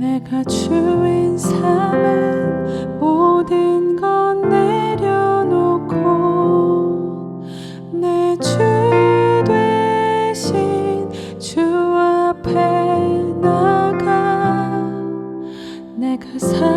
내가 주인 삶은 모든 건 내려놓고 내 주 대신 주 앞에 나가. 내가 살